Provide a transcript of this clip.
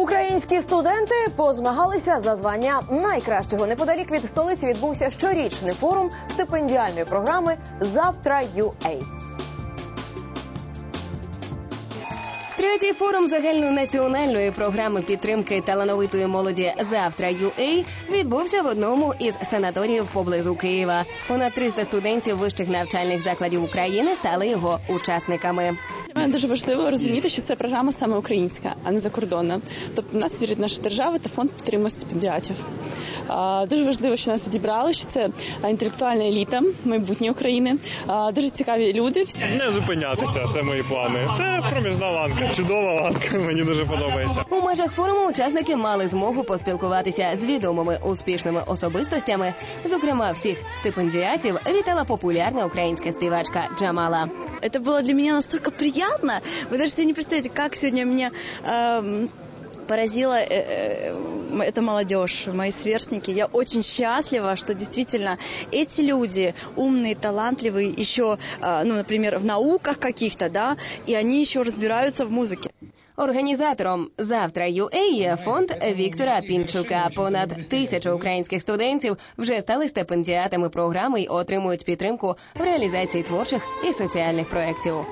Українські студенти позмагалися за звання найкращого. Неподалік від столиці відбувся щорічний форум стипендіальної програми Завтра UA. Третій форум загальнонаціональної програми підтримки талановитої молоді Завтра UA відбувся в одному із санаторіїв поблизу Києва. Понад 300 студентів вищих навчальних закладів України стали його учасниками. Мене дуже важливо розуміти, що це програма саме українська, а не закордонна. Тобто в нас вірить наша держава та фонд підтримує стипендіатів. Дуже важливо, що нас відібрали, що це інтелектуальна еліта, майбутнє України. Дуже цікаві люди. Не зупинятися, це мої плани. Це проміжна ланка, чудова ланка. Мені дуже подобається. У межах форуму учасники мали змогу поспілкуватися з відомими успішними особистостями. Зокрема, всіх стипендіатів вітала популярна українська співачка Джамала. Это было для меня настолько приятно. Вы даже себе не представляете, как сегодня меня эм, поразила э, э, эта молодежь, мои сверстники. Я очень счастлива, что действительно эти люди умные, талантливые, еще, э, ну, например, в науках каких-то, да, и они еще разбираются в музыке. Організатором завтра UA є фонд Віктора Пінчука. Понад тисяча українських студентів вже стали стипендіатами програми й отримують підтримку в реалізації творчих і соціальних проєктів.